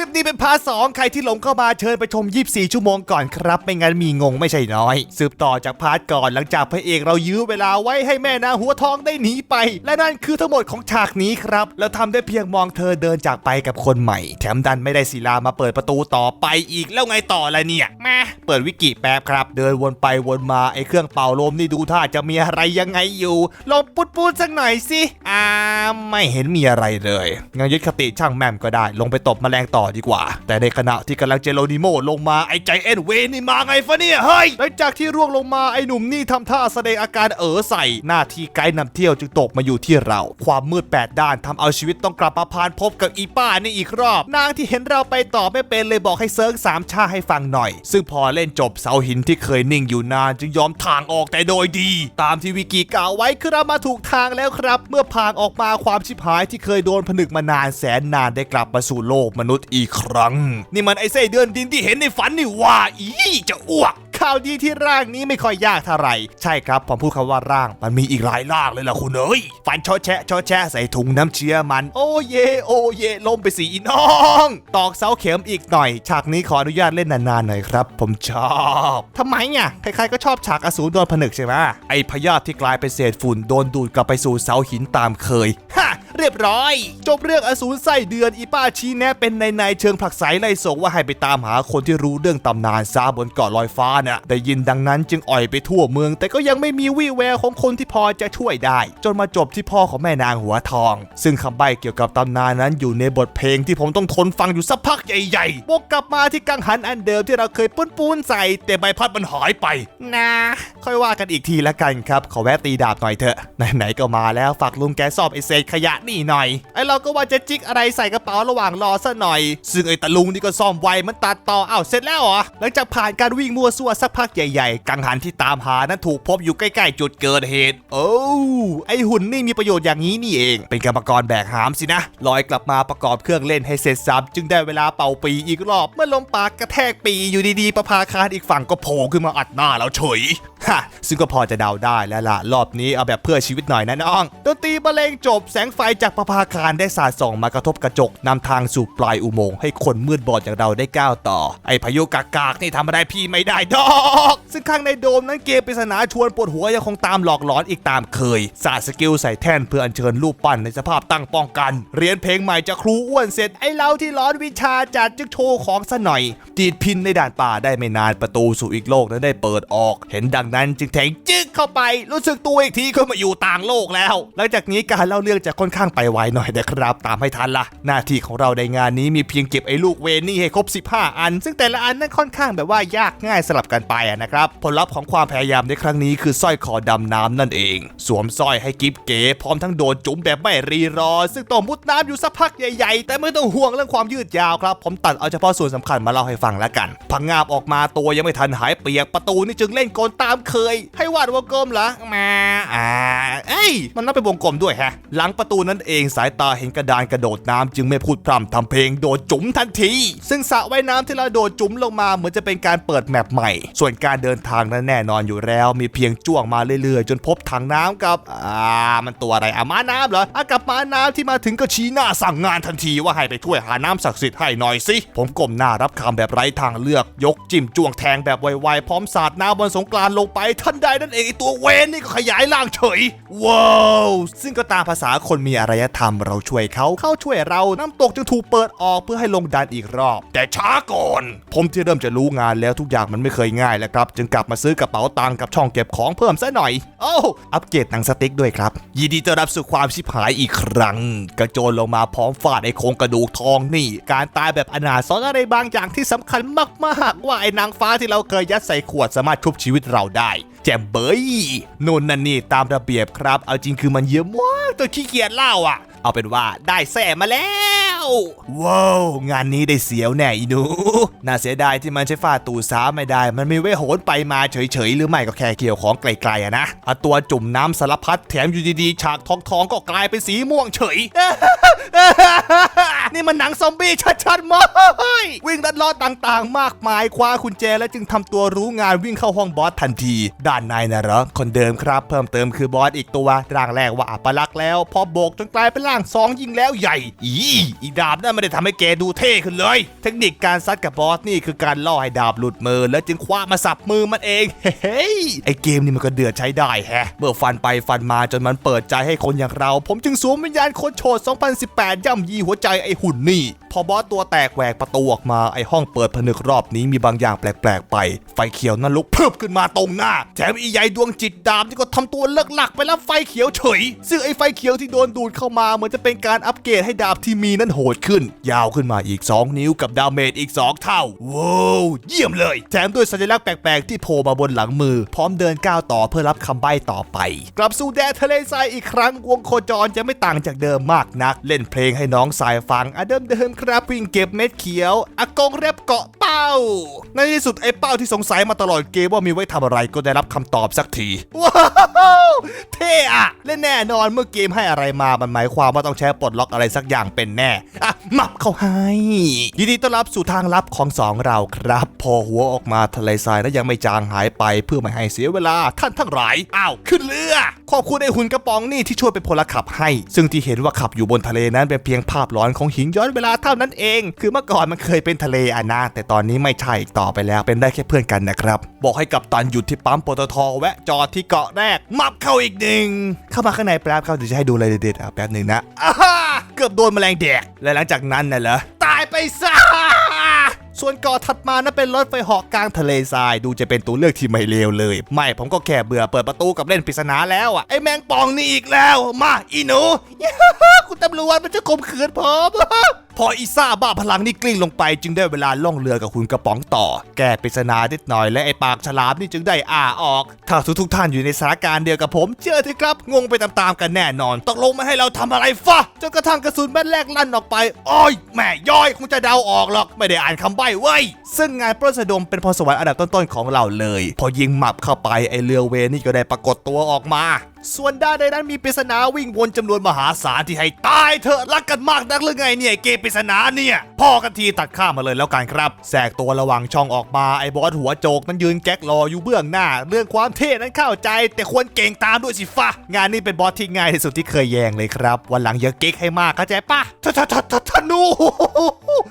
ลิปนี้เป็นพาร์ทสองใครที่หลงเข้ามาเชิญไปชม 24 ชั่วโมงก่อนครับ ไม่งั้นมีงงไม่ใช่น้อย สืบต่อจากพาร์ทก่อนหลังจากพระเอกเรายื้อเวลาไว้ให้แม่นาหัวทองได้หนีไป และนั่นคือทั้งหมดของฉากนี้ครับ แล้วทำได้เพียงมองเธอเดินจากไปกับคนใหม่ แถมดันไม่ได้ศิลามาเปิดประตูต่อไปอีกแล้วไงต่อละเนี่ยมาเปิดวิกิแป๊บครับ เดินวนไปวนมาไอ้เครื่องเป่าลมนี่ดูท่าจะมีอะไรยังไงอยู่ลองปุดปูดสักหน่อยสิอ่าไม่เห็นมีอะไรเลยงั้นยึดคติช่างแม่มก็ได้ ลงไปตบแมลงต่อดีกว่า แต่ในขณะที่กำลังเจโรนิโมลงมาไอ้ใจเอ็นเวนี่มาไงฟะเนี่ยเฮ้ยหลังจากที่ร่วงลงมาไอ้หนุ่มนี่ทำท่าแสดงอาการเอ๋อใส่ หน้าที่ไกด์นำเที่ยวจึงตกมาอยู่ที่เรา ความมืดแปดด้านทำเอาชีวิตต้องกลับมาพานพบกับอีป้านี่อีกรอบ นางที่เห็นเราไปต่อไม่เป็นเลยบอกให้เซิร์งสามชาให้ฟังหน่อย ซึ่งพอเล่นจบเสาหินที่เคยนิ่งอยู่นานจึงยอมทางออกแต่โดยดี ตามที่วิกิกล่าวไว้คือเรามาถูกทางแล้วครับ เมื่อพางออกมาความชิบหายที่เคยโดนผนึกมานานแสนนานได้กลับมาสู่โลกมนุษย์อีกครั้ง นี่มันไอ้ไส้เดือนดินที่เห็นในฝันนี่ว่าอีจะอ้วกข่าวดีที่ร่างนี้ไม่ค่อยยากเท่าไหร่ใช่ครับผมพูดคำว่าร่าง มันมีอีกหลายร่างเลยล่ะคุณเอ้ยฟันชอแชะชอแชะใส่ถุงน้ำเชื้อมัน โอ้เย โอ้เยล้มไปสีน้องตอกเสาเข็มอีกหน่อย ฉากนี้ขออนุญาตเล่นนานๆหน่อยครับ ผมชอบทำไมอะใครๆก็ชอบฉากอสูรโดนผนึกใช่ไหมไอพยาธิที่กลายเป็นเศษฝุ่นโดนดูดกลับไปสู่เสาหินตามเคยฮะ เรียบร้อย จบเรื่องอสูรไส้เดือนอีป้าชี้แนะเป็นในในๆเชิงผลักไสไล่ส่งว่าให้ไปตามหาคนที่รู้เรื่องตำนานซาบนเกาะลอยฟ้าน่ะได้ยินดังนั้นจึงอ่อยไปทั่วเมือง แต่ก็ยังไม่มีวี่แววของคนที่พอจะช่วยได้ จนมาจบที่พ่อของแม่นางหัวทอง ซึ่งคำใบ้เกี่ยวกับตำนานนั้นอยู่ในบทเพลงที่ผมต้องทนฟังอยู่สักพักใหญ่ๆวกกลับมาที่กังหันอันเดิมที่เราเคยปุ้นปูนๆใส่ แต่ใบพัดมันหายไปนะค่อยว่ากันอีกทีละกันครับขอแวะตีดาบหน่อยเถอะไหนๆก็มาแล้วฝากลุงแกซ่อมไอเศษขยะนี่หน่อยไอเราก็ว่าจะจิกอะไรใส่กระเป๋าระหว่างรอซะหน่อย ซึ่งไอตะลุงนี่ก็ซ่อมไวมันตัดต่ออ้าวเสร็จแล้วเหรอหลังจากผ่านการวิ่งมั่วซั่วสักพักใหญ่ๆ กังหันที่ตามหานั้นถูกพบอยู่ใกล้ๆ จุดเกิดเหตุ โอ้ไอหุ่นนี่มีประโยชน์อย่างนี้นี่เอง เป็นกรรมกรแบกหามสินะลอยกลับมาประกอบเครื่องเล่นให้เสร็จสับจึงได้เวลาเป่าปีอีกรอบเมื่อลมปากกระแทกปีอยู่ดีๆประภาคารอีกฝั่งก็โผล่ขึ้นมาอัดหน้าเราเฉยฮะซึ่งก็พอจะเดาได้แล้วล่ะรอบนี้เอาแบบเพื่อชีวิตหน่อยนะน้องดนตรีบรรเลงจบแสงไฟจากประภาคารได้สาดส่องมากระทบกระจกนำทางสู่ปลายอุโมงค์ให้คนมืดบอดอย่างเราได้ก้าวต่อ ไอพายุกากากนี่ทำอะไรพี่ไม่ได้ดอก ซึ่งข้างในโดมนั้นเกมปริศนาชวนปวดหัวยังคงตามหลอกหลอนอีกตามเคย สาดสกิลใส่แท่นเพื่ออัญเชิญรูปปั้นในสภาพตั้งป้องกัน เรียนเพลงใหม่จากครูอ้วนเสร็จไอเราที่ร้อนวิชาจัดจึกโชว์ของซะหน่อยดีดพินในด่านป่าได้ไม่นานประตูสู่อีกโลกนั้นได้เปิดออก เห็นดังนั้นจึงแทงจึ๊กเข้าไป รู้สึกตัวอีกทีก็มาอยู่ต่างโลกแล้ว หลังจากนี้การเล่าเรื่องจะค่อนข้างางไปไวหน่อยนะครับ ตามให้ทันละหน้าที่ของเราในงานนี้มีเพียงเก็บไอ้ลูกเวนนี่ให้ครบ 15 อัน ซึ่งแต่ละอันนั้นค่อนข้างแบบว่ายากง่ายสลับกันไปะนะครับ ผลลัพธ์ของความพยายามในครั้งนี้คือสร้อยคอดำน้ำนั่นเอง สวมสร้อยให้กิฟเก๋พร้อมทั้งโดนจุ๋มแบบไม่รีรอ ซึ่งต้องมุดน้ำอยู่สักพักใหญ่ๆ แต่ไม่ต้องห่วงเรื่องความยืดยาวครับ ผมตัดเอาเฉพาะส่วนสำคัญมาเล่าให้ฟังแล้วกัน พังงาบออกมาตัวยังไม่ทันหายเปียกประตูนี่จึงเล่นกลตามเคย ให้วาดวงกลมเหรอมาอ่าเอ้ยมันนับเป็นวงกลมด้วยฮะ หลังประตูนนั่นเองสายตาเห็นกระดานกระโดดน้ำจึงไม่พูดพร่ำทำเพลงโดดจุ๋มทันที ซึ่งสระว่ายน้ำที่เราโดดจุ๋มลงมาเหมือนจะเป็นการเปิดแมปใหม่ ส่วนการเดินทางนั้นแน่นอนอยู่แล้ว มีเพียงจ้วงมาเรื่อยๆ จนพบถังน้ำกับอ่ามันตัวอะไรอะม้าน้ำเหรออะกับม้าน้ำที่มาถึงก็ชี้หน้าสั่งงานทันทีว่าให้ไปช่วยหาน้ำศักดิ์สิทธิ์ให้หน่อยสิผมก้มหน้ารับคำแบบไร้ทางเลือกยกจิ้มจ้วงแทงแบบไวๆพร้อมสาดน้ำบนสงกรานลงไปทันใดนั่นเองตัวเวนนี่ก็ขยายร่างเฉยว้าวซึ่งก็ตามภาษาคนมีอารยธรรมเราช่วยเขาเขาช่วยเราน้ำตกจึงถูกเปิดออกเพื่อให้ลงดันอีกรอบ แต่ช้าก่อน ผมที่เริ่มจะรู้งานแล้วทุกอย่างมันไม่เคยง่ายแล้วครับ จึงกลับมาซื้อกระเป๋าตังค์กับช่องเก็บของเพิ่มซะหน่อย โอ้อัปเกรดหนังสติ๊กด้วยครับ ยินดีต้อนรับสู่ความชิบหายอีกครั้ง กระโจนลงมาพร้อมฟาดไอ้โครงกระดูกทองนี่ การตายแบบอนาสอนอะไรบางอย่างที่สำคัญมากๆ ว่าไอ้นางฟ้าที่เราเคยยัดใส่ขวดสามารถชุบชีวิตเราได้ แจ่มเบยนู่นนั่นนี่ตามระเบียบครับ เอาจริงคือมันเยอะมากตัวขี้เกียจเล่าอะ เอาเป็นว่าได้แส่มาแล้วว้าวงานนี้ได้เสียวแน่อีหนูน่าเสียดายที่มันใช้ฟาตูซ้าไม่ได้ มันม่ไว้โหนไปมาเฉยๆ หรือไม่ก็แค่เกี่ยวของไกลๆอะนะเอาตัวจุ่มน้ำสารพัดแถมอยู่ดีๆ ฉากทองทองๆก็กลายเป็นสีม่วงเฉย นี่มันหนังซอมบี้ชัดๆมั้ยวิ่งลัดลอดต่างๆ มากมายคว้ากุญแจและจึงทำตัวรู้งานวิ่งเข้าห้องบอสทันที ด้านในนะเหรอคนเดิมครับ เพิ่มเติมคือบอสอีกตัวร่างแรกว่าอัปลักษ์แล้ว พอโบกจนกลายเป็น่างสองยิงแล้วใหญ่ อีอีดาบนั่นไม่ได้ทำให้แกดูเท่ขึ้นเลย เทคนิคการซัดกับบอสนี่คือการล่อให้ดาบหลุดมือ แล้วจึงคว้ามาสับมือมันเอง เฮ้ยไอเกมนี่มันก็เดือดใช้ได้แฮะ เมื่อฟันไปฟันมาจนมันเปิดใจให้คนอย่างเรา ผมจึงสวมวิญญาณคชโชด2018 ย่ำยีหัวใจไอหุ่นนี่ พอบอสตัวแตกแหวกประตูออกมาไอห้องเปิดผนึกรอบนี้มีบางอย่างแปลกๆไป ไฟเขียวนั่นลุกพรึบขึ้นมาตรงหน้าแถมอีใหญ่ดวงจิตดามที่ก็ทำตัวเลิกหลักไปแล้วไฟเขียวเฉย ซึ่งไอไฟเขียวที่โดนดูดเข้ามาเหมือนจะเป็นการอัปเกรดให้ดาบที่มีนั้นโหดขึ้น ยาวขึ้นมาอีก 2 นิ้วกับดาเมจอีก 2 เท่า ว้าวเยี่ยมเลย แถมด้วยสัญลักษณ์แปลกๆ ที่โผล่มาบนหลังมือ พร้อมเดินก้าวต่อเพื่อรับคำใบ้ต่อไป กลับสู่แดนทะเลทรายอีกครั้ง วงโคจรจะไม่ต่างจากเดิมมากนัก เล่นเพลงให้น้องสายฟังอเดิมเดิมครับวิ่งเก็บเม็ดเขียวอากงแรปเกาะเป้า ในที่สุดไอ้เป้าที่สงสัยมาตลอดเกมว่ามีไว้ทำอะไรก็ได้รับคำตอบสักทีว้าวเท่อะและแน่นอนเมื่อเกมให้อะไรมามันหมายความว่าต้องใช้ปลดล็อกอะไรสักอย่างเป็นแน่อะมับเข้าให้ยินดีต้อนรับสู่ทางลับของสองเราครับ พอหัวออกมาทะเลทรายแล้วยังไม่จางหายไปเพื่อไม่ให้เสียเวลาท่านทั้งหลายอ้าวขึ้นเรือขอบคุณไอ้หุ่นกระป๋องนี่ที่ช่วยเป็นพลขับให้ ซึ่งที่เห็นว่าขับอยู่บนทะเลนั้นเป็นเพียงภาพหลอนของหินย้อนเวลาเท่านั้นเอง คือเมื่อก่อนมันเคยเป็นทะเลอะนะแต่ตอนนี้ไม่ใช่อีกต่อไปแล้วเป็นได้แค่เพื่อนกันนะครับ บอกให้กับตันหยุดที่ปั๊มปตทแวะจอดที่เกาะแรก มับเข้าอีกหนึ่งเข้ามาข้างในแป๊บครับเดี๋ยวจะให้ดูอะไรเด็ดๆอะแป๊บหนึ่งนะอาฮ่าเกือบโดนแมลงแดก และหลังจากนั้นน่ะเหรอ ตายไปซะ ส่วนเกาะถัดมานั้นเป็นรถไฟเหาะกลางทะเลทราย ดูจะเป็นตัวเลือกที่ไม่เลวเลย ไม่ผมก็แค่เบื่อเปิดประตูกับเล่นปริศนาแล้วอะ ไอ้แมงป่องนี่อีกแล้ว มาอีหนู คุณตำรวจมันจะข่มขืนผม พออีซ่าบ้าพลังนี่กลิ้งลงไปจึงได้เวลาล่องเรือกับคุณกระป๋องต่อ แก้ปริศนานิดหน่อยและไอปากฉลามนี่จึงได้อ่าออก ถ้าทุกทุกท่านอยู่ในสถานการณ์เดียวกับผม เชื่อเถอะครับ งงไปตามๆกันแน่นอนตกลงมาให้เราทำอะไรฟะจนกระทั่งกระสุนแม่แรกลั่นออกไปอ้อยแม่ย้อยคงจะเดาออกหรอกไม่ได้อ่านคำใบ้เว้ยซึ่งงานปล้นสะดมเป็นพรสวรรค์อันดับต้นๆของเราเลย พอยิงหมับเข้าไปไอเรือเวนี่ก็ได้ปรากฏตัวออกมา ส่วนด้านในนั้นมีปริศนาวิ่งวนจำนวนมหาศาลที่ให้ตายเถอะรักกันมากนักหรือไงเนี่ยเกมปริศนาเนี่ยพ่อกันทีตัดข้ามมาเลยแล้วกันครับแทรกตัวระหว่างช่องออกมาไอ้บอสหัวโจกนั้นยืนแก๊กรออยู่เบื้องหน้า เรื่องความเท่นั้นเข้าใจ แต่ควรเก่งตามด้วยสิฟ้างานนี้เป็นบอสที่ง่ายที่สุดที่เคยแยงเลยครับ วันหลังอย่าเก๊กให้มากเข้าใจปะทะทะทะทะธนู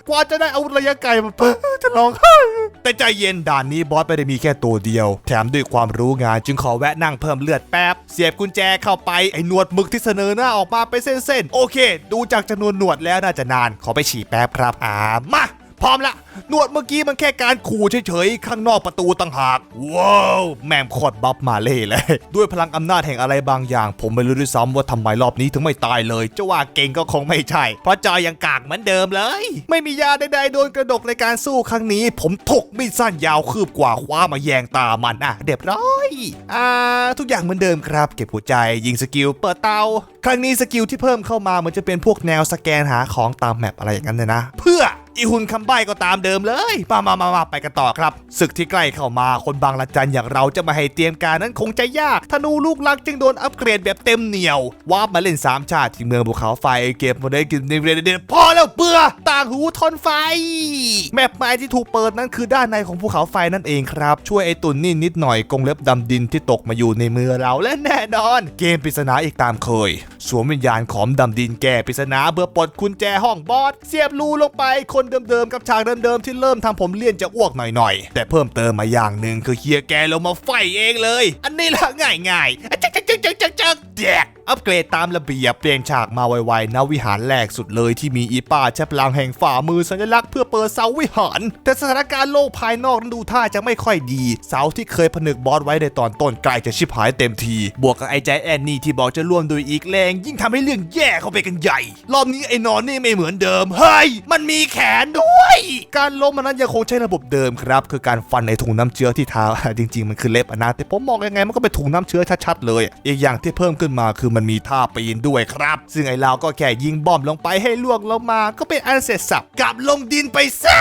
กว่าจะได้อาวุธระยะไกลมาเปิดจะร้องไห้แต่ใจเย็นด่านนี้บอสไม่ได้มีแค่ตัวเดียว แถมด้วยความรู้งานจึงขอแวะนั่งเพิ่มเลือดแป๊บเสียบกุญแจเข้าไปไอ้หนวดหมึกที่เสนอหน้าออกมาเป็นเส้นๆ โอเค ดูจากจำนวนหนวดแล้วน่าจะนาน ขอไปฉี่แป๊บครับอ่ามาพร้อมละหนวดเมื่อกี้มันแค่การขู่เฉยๆ ข้างนอกประตูต่างหาก ว้าว แม่มโคตรบัฟมาเล่เลย ด้วยพลังอำนาจแห่งอะไรบางอย่าง ผมไม่รู้ด้วยซ้ำว่าทำไมรอบนี้ถึงไม่ตายเลยจะว่าเก่งก็คงไม่ใช่ เพราะจอยยังกากเหมือนเดิมเลย ไม่มียาใดๆโดนกระดกในการสู้ครั้งนี้ ผมถกมีดสั้นยาวคืบกว่าคว้ามาแยงตามันอะเรียบร้อย อ่าทุกอย่างเหมือนเดิมครับ เก็บหัวใจยิงสกิลเปิดเตา ครั้งนี้สกิลที่เพิ่มเข้ามามันจะเป็นพวกแนวสแกนหาของตามแมปอะไรอย่างนั้นเลยนะ เพื่อ อีหุ่นคำใบ้ก็ตามเดิมเลยมามามามาไปกันต่อครับ ศึกที่ใกล้เข้ามาคนบางละจันอย่างเราจะมาให้เตรียมการนั้นคงจะยากธนูลูกลักจึงโดนอัปเกรดแบบเต็มเหนียววาร์ปมาเล่นสามชาติที่เมืองภูเขาไฟเก็บมาได้กินเรียนพอแล้วเบื่อต่างหูทนไฟ แมปไม้ที่ถูกเปิดนั้นคือด้านในของภูเขาไฟนั่นเองครับ ช่วยไอ้ตุนนี่นิดหน่อยกงเล็บดำดินที่ตกมาอยู่ในมือเราและแน่นอน เกมปริศนาอีกตามเคย สวมวิญญาณของดำดินแก้ปริศนาเพื่อปลดกุญแจห้องบอสเสียบรูลงไปคนเดิมๆกับฉากเดิมๆที่เริ่มทำผมเลี่ยนจะอ้วกหน่อยๆ แต่เพิ่มเติมมาอย่างหนึ่งคือเฮียแกลงมาไฟเองเลย อันนี้ละง่ายๆ แดกอัปเกรดตามระเบียบเปลี่ยนฉากมาไวๆณวิหารแรกสุดเลยที่มีอีป้าใช้พลังแห่งฝ่ามือสัญลักษณ์เพื่อเปิดเสาวิหาร แต่สถานการณ์โลกภายนอกนั้นดูท่าจะไม่ค่อยดี เสาที่เคยผนึกบอสไว้ในตอนต้นใกล้จะชิบหายเต็มที บวกกับไอ้ใจแอนนี่ที่บอกจะร่วมด้วยอีกแรง ยิ่งทำให้เรื่องแย่เข้าไปกันใหญ่ รอบนี้ไอ้นอนนี่ไม่เหมือนเดิมเฮ้ยมันมีแขนด้วย การล้มมันนั้นยังคงใช้ระบบเดิมครับคือการฟันในถุงน้ำเชื้อที่เท้าจริง ๆ มันคือเล็บนะแต่ผมมองยังไงมันก็เป็นถุงน้ำเชื้อชัดๆเลย อีกอย่างที่เพิ่มขึ้นมาคือมันมีท่าปีนด้วยครับ ซึ่งไอ้เราก็แค่ยิงบอมลงไปให้ล่วงลงมา ก็เป็นอันเสร็จสับกลับลงดินไปซะ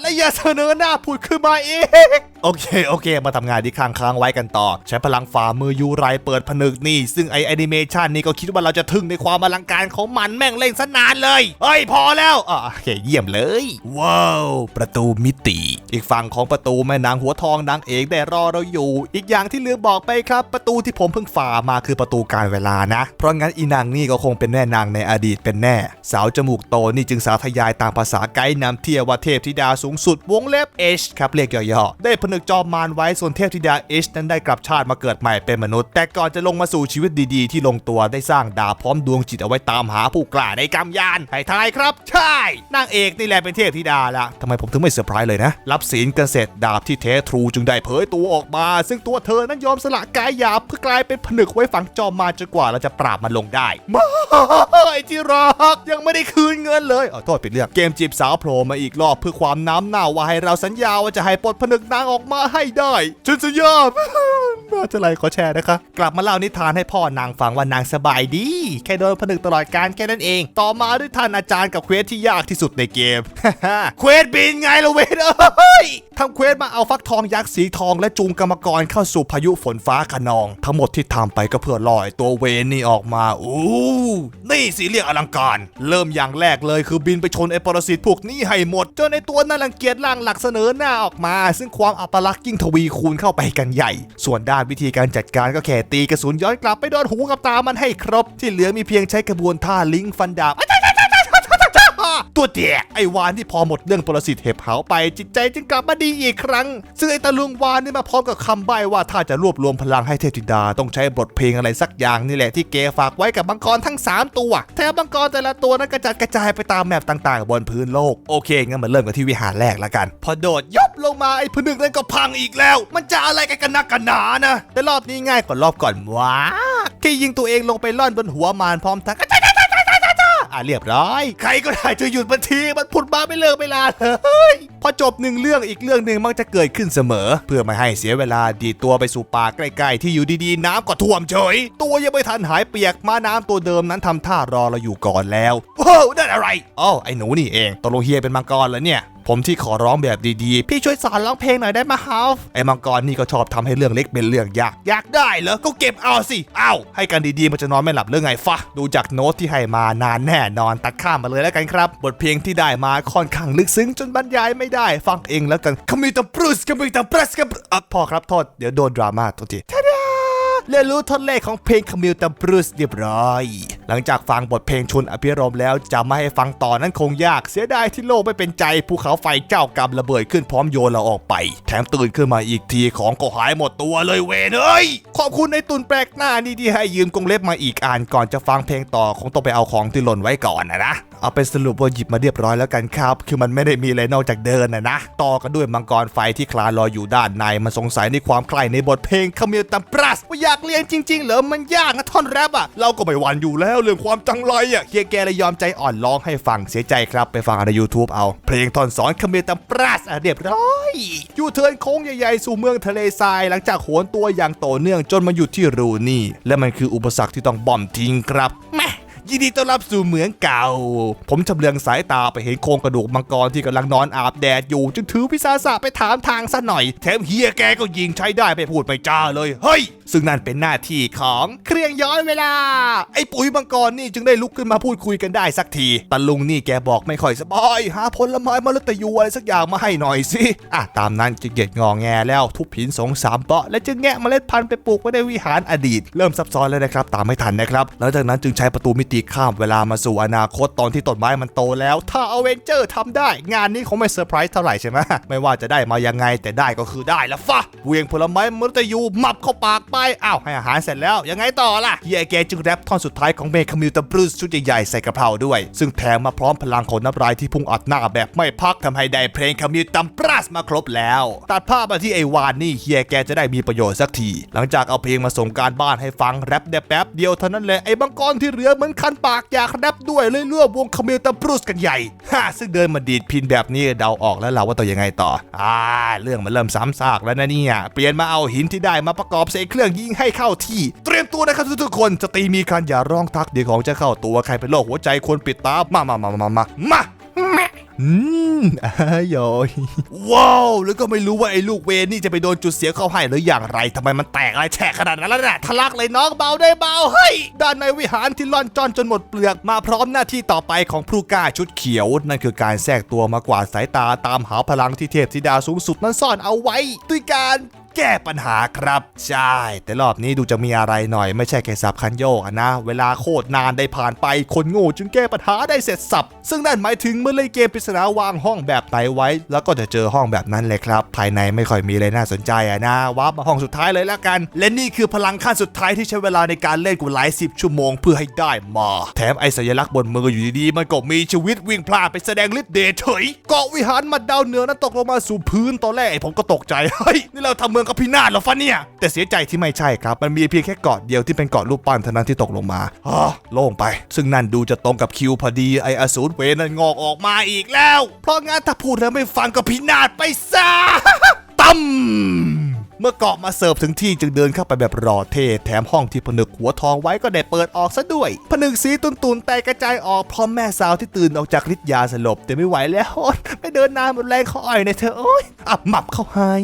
และอย่าเสนอหน้าพูดขึ้นมาเองโอเค โอเค มาทำงานที่ค้างค้างไว้กันต่อ ใช้พลังฝ่ามือยูไรเปิดผนึกนี่ ซึ่งไอแอนิเมชันนี่ก็คิดว่าเราจะทึ่งในความอลังการของมันแม่งเล่นสนานเลย เฮ้ย พอแล้วอะโอเค เยี่ยมเลย ว้าว ประตูมิติ อีกฝั่งของประตูแม่นางหัวทองนางเอกได้รอเราอยู่ อีกอย่างที่ลืมบอกไปครับ ประตูที่ผมเพิ่งฝ่ามาคือประตูการเวลานะ เพราะงั้นอีนางนี่ก็คงเป็นแม่นางในอดีตเป็นแน่ สาวจมูกโตนี่จึงสาธยายตามภาษาไกด์นำเทียว่าเทพธิดาสูงสุดวงเล็บ H ครับเรียกย่อๆได้ผนึกจอมมารไว้ส่วนเทพธิดา H นั้นได้กลับชาติมาเกิดใหม่เป็นมนุษย์ แต่ก่อนจะลงมาสู่ชีวิตดีๆ ที่ลงตัวได้สร้างดาพร้อมดวงจิตเอาไว้ตามหาผู้กล้าในกำยานให้ทายครับ ใช่นางเอกนี่แหละเป็นเทพธิดาละทำไมผมถึงไม่เซอร์ไพรส์เลยนะ รับศีลกันเสร็จดาบที่แท้ทรูจึงได้เผยตัวออกมา ซึ่งตัวเธอนั้นยอมสละกายหยาบเพื่อกลายเป็นผนึกไว้ฝังจอมมารจนกว่าเราจะปราบมันลงได้มไม่ที่รักยังไม่ได้คืนเงินเลยอ๋อโทษผิดเรื่องเกมจีบสาวโผล่มาอีกรอบเพื่อความน้ำหน้าว่าให้เราสัญญาว่าจะให้ปลดผนึกนางออกมาให้ได้ฉันสัญญาน่าจะไรขอแชร์นะคะ กลับมาเล่านิทานให้พ่อนางฟังว่านางสบายดี แค่โดนผนึกตลอดการแค่นั้นเอง ต่อมาด้วยท่านอาจารย์กับเควสที่ยากที่สุดในเกมเควสบินไงละเวนเอ้ยทำเควสมาเอาฟักทองยักษ์สีทองและจูงกรรมกรเข้าสู่พายุฝนฟ้าขนอง ทั้งหมดที่ทำไปก็เพื่อลอยตัวเวนนี่ออกมาอู้นี่สิเรียกอลังการ เริ่มอย่างแรกเลยคือบินไปชนไอ้ปรสิตพวกนี้ให้หมดจนในตัวน่นรังเกียจล่างหลักเสนอหน้าออกมา ซึ่งความอัปลักษณ์ยิ่งทวีคูณเข้าไปกันใหญ่ ส่วนด้านวิธีการจัดการก็แค่ตีกระสุนย้อนกลับไปโดนหูกับตามันให้ครบ ที่เหลือมีเพียงใช้กระบวนท่าลิงก์ฟันดาบ ตัวแจกไอ้วานที่พอหมดเรื่องปรสิตเห็บหาไป จิตใจจึงกลับมาดีอีกครั้ง ซึ่งไอ้ตะลุงวานนี่มาพร้อมกับคำใบ้ว่าถ้าจะรวบรวมพลังให้เทพธิดาต้องใช้บทเพลงอะไรสักอย่างนี่แหละที่เกฝากไว้กับมังกรทั้ง 3 ตัวแถมมังกรแต่ละตัวนั้นกระจัดกระจายไปตามแมปต่างๆ บนพื้นโลกโอเคงั้นมาเริ่มกันที่วิหารแรกแล้วกัน พอโดดยบลงมาไอ้ผนึกนั้นก็พังอีกแล้ว มันจะอะไรกันกันนักกันหนานะแต่รอบนี้ง่ายกว่ารอบก่อนว้าแค่ยิงตัวเองลงไปล่อนบนหัวมารพร้อมทั้ง อะเรียบร้อย ใครก็ได้จะหยุดมันทีมันพุดมาไม่เลิกไม่ลาเลยพอจบหนึ่งเรื่องอีกเรื่องหนึ่งมักจะเกิดขึ้นเสมอ เพื่อไม่ให้เสียเวลาดีตัวไปสู่ป่าใกล้ๆ ที่อยู่ดีๆ น้ำก็ท่วมเฉย ตัวยังไม่ทันหายเปียกมาน้ำตัวเดิมนั้นทำท่ารอเราอยู่ก่อนแล้วว้าวนั่นอะไรอ๋อไอ้หนูนี่เองตกลงเฮียเป็นมังกรแล้วเนี่ยผมที่ขอร้องแบบดีๆ พี่ช่วยสอนร้องเพลงหน่อยได้ไหมฮาฟไอ้มังกรนี่ก็ชอบทำให้เรื่องเล็กเป็นเรื่องยาก อยากได้เหรอ ก็เก็บเอาสิ เอาให้กันดีๆ มันจะนอนไม่หลับเรื่องไงฟะ ดูจากโน้ตที่ให้มานานแน่นอนตัดข้ามมาเลยแล้วกันครับ บทเพลงที่ได้มาค่อนข้างลึกซึ้งจนบรรยายไม่ได้ฟังเองแล้วกันคอมมิวเตอร์บรูซคอมมิวเตอร์บรัสกับอะพอครับโทษเดี๋ยวโดนดราม่าตัวทีเรียนรู้ท่อนแรกของเพลงคามิลตัมบรูซเรียบร้อย หลังจากฟังบทเพลงชนอภิรมย์แล้วจะไม่ให้ฟังต่อนั้นคงยาก เสียดายที่โลกไม่เป็นใจภูเขาไฟเจ้ากรรมระเบิดขึ้นพร้อมโยนเราออกไป แถมตื่นขึ้นมาอีกทีของก็หายหมดตัวเลยเวนเอ้ย ขอบคุณในตุนแปลกหน้านี่ที่ให้ยืมกรงเล็บมาอีกอ่านก่อนจะฟังเพลงต่อคงต้องไปเอาของที่หล่นไว้ก่อนนะนะ เอาเป็นสรุปว่าหยิบมาเรียบร้อยแล้วกันครับ คือมันไม่ได้มีอะไรนอกจากเดินนะนะ ต่อกันด้วยมังกรไฟที่คลานลอยอยู่ด้านใน มันสงสัยในความใคร่ในบทเพลงคามิลตัมปรัสว่าอยากเรียนจริงๆเหรอ มันยากนะท่อนแรปอะ เราก็ไม่หวั่นอยู่แล้วเรื่องความจังไรอะเฮียแกเลยยอมใจอ่อนร้องให้ฟังเสียใจครับไปฟังใน YouTube เอา เพลงท่อนสอนคามิลตัมปรัสอะเรียบร้อยยูเทิร์นโค้งใหญ่ๆสู่เมืองทะเลทราย หลังจากโหนตัวอย่างต่อเนื่องจนมาหยุดที่รูนี่ และมันคืออุปสรรคที่ต้องบ่อมทิ้งครับแม่ ยินดีต้อนรับสู่เหมืองเก่า ผมชำเลืองสายตาไปเห็นโครงกระดูกมังกรที่กำลังนอนอาบแดดอยู่ จึงถือพิซาสะไปถามทางซะหน่อย แถมเฮียแกก็ยิงใช้ได้ไม่พูดไม่จ้าเลย เฮ้ย ซึ่งนั่นเป็นหน้าที่ของเครื่องย้อนเวลา ไอ้ปุ๋ยมังกรนี่จึงได้ลุกขึ้นมาพูดคุยกันได้สักทีตาลุงนี่แกบอกไม่ค่อยสบายหาผลไม้มฤตยูอะไรสักอย่างมาให้หน่อยสิอะตามนั้นจึงเหยียดงอแงแล้วทุบหินสองสามเปาะและจึงแงะเมล็ดพันธุ์ไปปลูกไว้ในวิหารอดีต เริ่มซับซ้อนแล้วนะครับตามไม่ทันนะครับหลังจากนั้นจึงใช้ประตูมิติข้ามเวลามาสู่อนาคตตอนที่ต้นไม้มันโตแล้ว ถ้าอเวนเจอร์ทำได้ งานนี้คงไม่เซอร์ไพรส์เท่าไหร่ใช่ไหมไม่ว่าจะได้มายังไงแต่ได้ก็คือได้แล้วฟะเวียงผลไม้มฤตยูมับเข้าปากไปอ้าวให้อาหารเสร็จแล้วยังไงต่อล่ะเฮียแกจึงแรปท่อนสุดท้ายของเมคามิลตาบรูซชุดใหญ่ๆใส่กระเพราด้วย ซึ่งแถมมาพร้อมพลังของน้ำลายที่พุ่งอัดหน้าแบบไม่พักทำให้ได้เพลงคามิลตัมปรัสมาครบแล้ว ตัดภาพมาที่ไอวานนี่เฮียแกจะได้มีประโยชน์สักที หลังจากเอาเพลงมาส่งการบ้านให้ฟังแรปได้แป๊บเดียวเท่านั้นแหละไอ้บังกรที่เหลือเหมือนคันปากอยากแรปด้วยเลยเลือกวงคามิลตัมปรูสกันใหญ่ฮ่าซึ่งเดินมาดีดพินแบบนี้เดาออกแล้วเราว่าต่อยังไงต่อ อ่า เรื่องมันเริ่มซ้ำซากแล้วนะเนี่ยเปลี่ยนมาเอาหินที่ได้มาประกอบใส่เครื่องยิงให้เข้าที่ เตรียมตัวนะครับทุกๆคน จะตีมีคันอย่าร้องทักเดี๋ยวของจะเข้าตัวใครเป็นโรคหัวใจควรปิดตามามามามามามา อืมอ้ายโยยว้าว แล้วก็ไม่รู้ว่าไอ้ลูกเวนนี่จะไปโดนจุดเสียเข้าให้หรืออย่างไรทำไมมันแตกอะไรแฉะขนาดนั้นล่ะน่ะทะลักเลยน้องเบาได้เบาเฮ้ยด้านในวิหารที่ล่อนจอนจนหมดเปลือกมาพร้อมหน้าที่ต่อไปของผู้กล้าชุดเขียว นั่นคือการแทรกตัวมากวาดสายตาตามหาพลังที่เทพธิดาสูงสุดนั้นซ่อนเอาไว้ ด้วยการ แก้ปัญหาครับ ใช่ แต่รอบนี้ดูจะมีอะไรหน่อยไม่ใช่แค่สับคันโยกนะ เวลาโคตรนานได้ผ่านไปคนโง่จึงแก้ปัญหาได้เสร็จสับ ซึ่งนั่นหมายถึงเมื่อเล่นเกมปริศนาวางห้องแบบไหนไว้ แล้วก็จะเจอห้องแบบนั้นเลยครับ ภายในไม่ค่อยมีอะไรน่าสนใจอะนะวาร์ปมาห้องสุดท้ายเลยแล้วกัน และนี่คือพลังขั้นสุดท้ายที่ใช้เวลาในการเล่นกว่าหลายสิบชั่วโมงเพื่อให้ได้มา แถมไอสัญลักษณ์บนมืออยู่ดีๆมันก็มีชีวิตวิ่งพลาดไปแสดงฤทธิ์เดชเฉยเกาะวิหารมัดาวเหนือนั้นตกลงมาสู่พื้นตอนแรกผมก็ตกใจเฮ้ยนี่เราทำมืองก็พินาศหรอฟะเนี่ย แต่เสียใจที่ไม่ใช่ครับ มันมีเพียงแค่เกาะเดียวที่เป็นเกาะรูปปั้นเท่านั้นที่ตกลงมาอ๋อโล่งไป ซึ่งนั่นดูจะตรงกับคิวพอดีไออสูรเวนั้นงอกออกมาอีกแล้ว เพราะงั้นถ้าพูดแล้วไม่ฟังก็พินาศไปซะตั้ม เมื่อเกาะมาเสิร์ฟถึงที่จึงเดินเข้าไปแบบรอเทแถมห้องที่ผนึกหัวทองไว้ก็ได้เปิดออกซะด้วย ผนึกสีตุนตุนๆแตกกระจายออกพร้อมแม่สาวที่ตื่นออกจากฤทธิ์ยาสลบ แต่ไม่ไหวแล้วอ๊ยไม่เดินนานหมดแรงเขาอ่อยในเธอโอ้ยอับหมับเข้าให้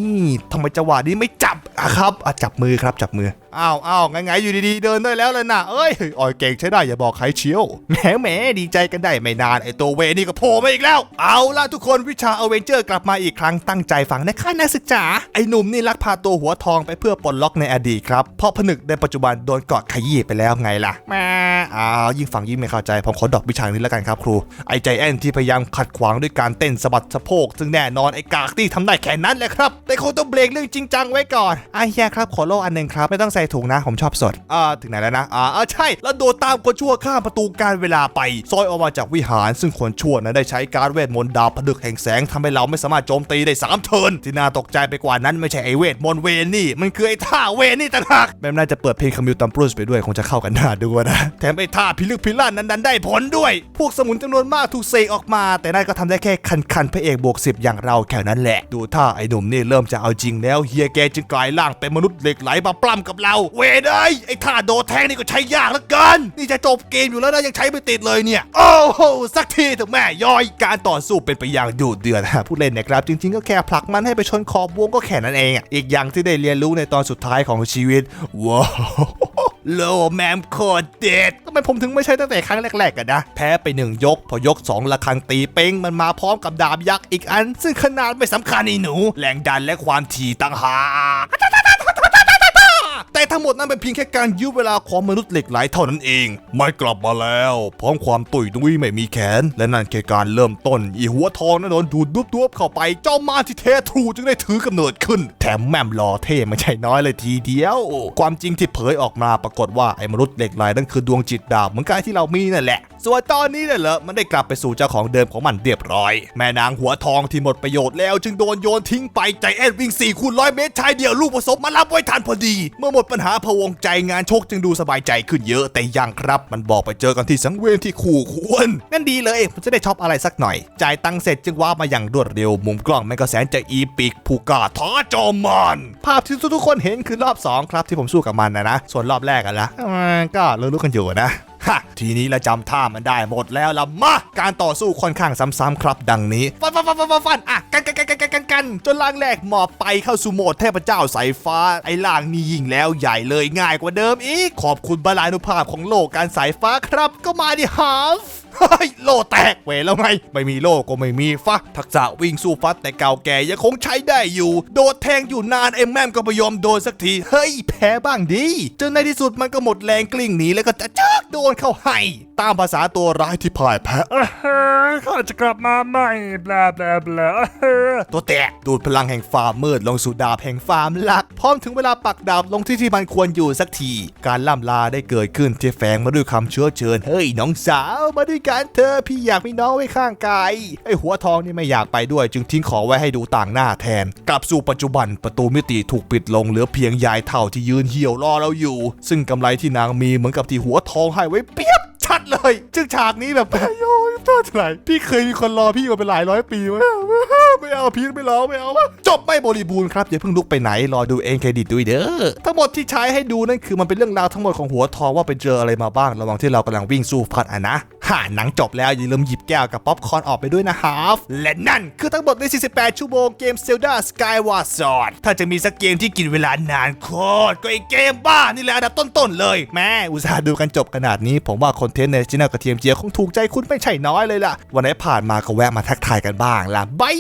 ทำไมจังหวะนี้ไม่จับอะครับอะจับมือครับจับมือ อ้าวอ้าวไงไงอยู่ดีๆ เดินได้แล้วเลยนะเอ้ยอ่อยเก่งใช้ได้อย่าบอกใครเชียวแหมแหมดีใจกันได้ไม่นานไอตัวเวนี่ก็โผล่มาอีกแล้ว เอาล่ะทุกคนวิชาอเวนเจอร์กลับมาอีกครั้งตั้งใจฟังนะค่านักศึกษาไอหนุ่มนี่ลักพาตัวหัวทองไปเพื่อปลดล็อกในอดีตครับเพราะผนึกในปัจจุบันโดนกาะขยี้ไปแล้วไงล่ะแม่อ้าวยิ่งฟังยิ่งไม่เข้าใจผมขอดรอกวิชานี้แล้วกันครับครูไอใจแอนที่พยายามขัดขวางด้วยการเต้นสะบัดสะโพกซึ่งแน่นอนไอกากที่ทำได้แค่นั้นแหละครับแต่คงต้องเบรกเรื่องจริงจังไว้ก่อนไอเฮียครับขอโลอันหนึ่งครับไม่ต้องใส่ถุงนะ ผมชอบสดอ่าถึงไหนแล้วนะอ่าอ่าใช่ แล้วโดดตามคนชั่วข้ามประตูการเวลาไป ซอยออกมาจากวิหาร ซึ่งคนชั่วนั้นได้ใช้การเวทมนต์ดาบผดึกแห่งแสงทำให้เราไม่สามารถโจมตีได้สามเทิร์นที่น่าตกใจไปกว่านั้นไม่ใช่ไอเวทมนต์เวนนี่ มันคือไอท่าเวนนี่ต่างหากแม่น่าจะเปิดเพลงคามิลตัมปรุสไปด้วยคงจะเข้ากันน่าดูนะแถมไอท่าพิลึกพิลั่นนั้นดันได้ผลด้วย พวกสมุนจำนวนมากถูกเสกออกมา แต่นั่นก็ทำได้แค่คันคันๆพระเอกบวกสิบอย่างเราแค่นั้นแหละ ดูท่าไอหนุ่มนี่เริ่มจะเอาจริงแล้วเฮียแกจึงกลายร่างเป็นมนุษย์เหล็กไหลมาปล้ำกับเรา เวเอ้ยไอ้ท่าโดดแทงนี่ก็ใช้ยากเหลือเกินนี่จะจบเกมอยู่แล้วนะยังใช้ไม่ติดเลยเนี่ย โอ้โหสักทีเถอะแม่ย้อยการต่อสู้เป็นไปอย่างดุเดือดฮะผู้เล่นนะครับ จริง ๆ ก็แค่ผลักมันให้ไปชนขอบวงก็แค่นั้นเองอะอีกอย่างที่ได้เรียนรู้ในตอนสุดท้ายของชีวิตว้าวโลแมมโคตรเด็ดทำไมผมถึงไม่ใช่ตั้งแต่ครั้งแรกๆกันนะ แพ้ไปหนึ่งยก พอยกสองละครังตีเป้งมันมาพร้อมกับดาบยักษ์อีกอัน ซึ่งขนาดไม่สำคัญไอ้หนู แรงดันและความถี่ต่างหาก ทั้งหมดนั้นเป็นเพียงแค่การยื้อเวลาของมนุษย์เหล็กไหลเท่านั้นเอง ไม่กลับมาแล้ว พร้อมความตุยนุ้ยไม่มีแขน และนั่นแค่การเริ่มต้น อีหัวทองนั้นโดนดูดดุบๆเข้าไปเจ้ามาที่เททรูจึงได้ถือกำเนิดขึ้น แถมแม่มลอเท่ไม่ใช่น้อยเลยทีเดียว ความจริงที่เผยออกมาปรากฏว่าไอ้มนุษย์เหล็กไหลนั่นคือดวงจิตดาบเหมือนกับที่เรามีนั่นแหละ ส่วนตอนนี้เนี่ยเหรอมันได้กลับไปสู่เจ้าของเดิมของมันเรียบร้อย แม่นางหัวทองที่หมดประโยชน์แล้ว จึงโดนโยนทิ้งไปใจแอนวิ่ง4คูณร้อยเมตรชายเดียวลูกผสมมารับไว้ทันพอดี เมื่อหมดปัญหาพวงใจงานโชกจึงดูสบายใจขึ้นเยอะแต่ยังครับ มันบอกไปเจอกันที่สังเวียนที่คู่ควรงั้นดีเลยผมจะได้ช็อปอะไรสักหน่อย จ่ายตังเสร็จจึงว่ามาอย่างรวดเร็วมุมกล้องแม่ก็แสนจะอีปิกผู้กาท้าจอมมันภาพที่ทุกคนเห็นคือรอบสองครับที่ผมสู้กับมันนะนะส่วนรอบแรกกันละก็รู้ๆกันอยู่นะ ฮะทีนี้เราจำท่ามันได้หมดแล้วละมา การต่อสู้ค่อนข้างซ้ำๆครับดังนี้ ฟันฟันฟันฟันฟันฟันอะกันกันกันกันกันกันจนล่างแรกหมอบไปเข้าสู่โหมดเทพเจ้าสายฟ้า ไอ้ล่างนี่ยิ่งแล้วใหญ่เลยง่ายกว่าเดิมอีก ขอบคุณบาลานุภาพของโลกการสายฟ้าครับ ก็มาดิฮาฟ เฮ้ยโลแตกเวแล้วไง ไม่มีโลก็ไม่มีฟะทักษะวิ่งสู้ฟัดแต่เก่าแก่ยังคงใช้ได้อยู่ โดดแทงอยู่นานเอ็มแม่มก็ไม่ยอมโดนสักที เฮ้ย แพ้บ้างดิจนในที่สุดมันก็หมดแรงกลิ้งหนีแล้วก็จะจึกโดนเข้าให้ ตามภาษาตัวร้ายที่พ่ายแพ้ข้าจะกลับมาใหม่บลาบลาบลาตัวแตกดูดพลังแห่งฟาร์มมืดลงสู่ดาบแห่งฟาร์มหลัก พร้อมถึงเวลาปักดาบลงที่ที่มันควรอยู่สักที การล่ำลาได้เกิดขึ้นที่แฝงมาด้วยคำเชื้อเชิญ เฮ้ยน้องสาวมาด้วยกันเธอะพี่อยากมีน้องไว้ข้างกายไอหัวทองนี่ไม่อยากไปด้วย จึงทิ้งของไว้ให้ดูต่างหน้าแทน กลับสู่ปัจจุบันประตูมิติถูกปิดลงเหลือเพียงยายเท่าที่ยืนเหี่ยวรอเราอยู่ ซึ่งกำไรที่นางมีเหมือนกับที่หัวทองให้ไว้เปียบชัด เลย จึงฉากนี้แบบโยยเท่าไหร่พี่เคยมีคนรอพี่มาเป็นหลายร้อยปีไหมไม่เอาพีทไม่รอไม่เอาจบไม่บริบูรณ์ครับอย่าเพิ่งลุกไปไหนรอดูเองเครดิตด้วยเด้อทั้งหมดที่ใช้ให้ดูนั่นคือมันเป็นเรื่องราวทั้งหมดของหัวทองว่าไปเจออะไรมาบ้างระหว่างที่เรากำลังวิ่งสู้ฟัดอะนะ ห่าหนังจบแล้วอย่าลืมหยิบแก้วกับป๊อปคอร์นออกไปด้วยนะฮาฟและนั่นคือทั้งหมดใน 48 ชั่วโมงเกม Zelda Skyward Sword ถ้าจะมีสักเกมที่กินเวลานานโคตรก็ไอเกมบ้านี่แหละอันดับต้นๆเลย แม่อุตส่าห์ดูกันจบขนาดนี้ ผมว่าคอนเทนต์ในชินากระเทียมเจียคงถูกใจคุณไม่ใช่น้อยเลยล่ะ วันไหนผ่านมาก็แวะมาทักทายกันบ้างล่ะบาย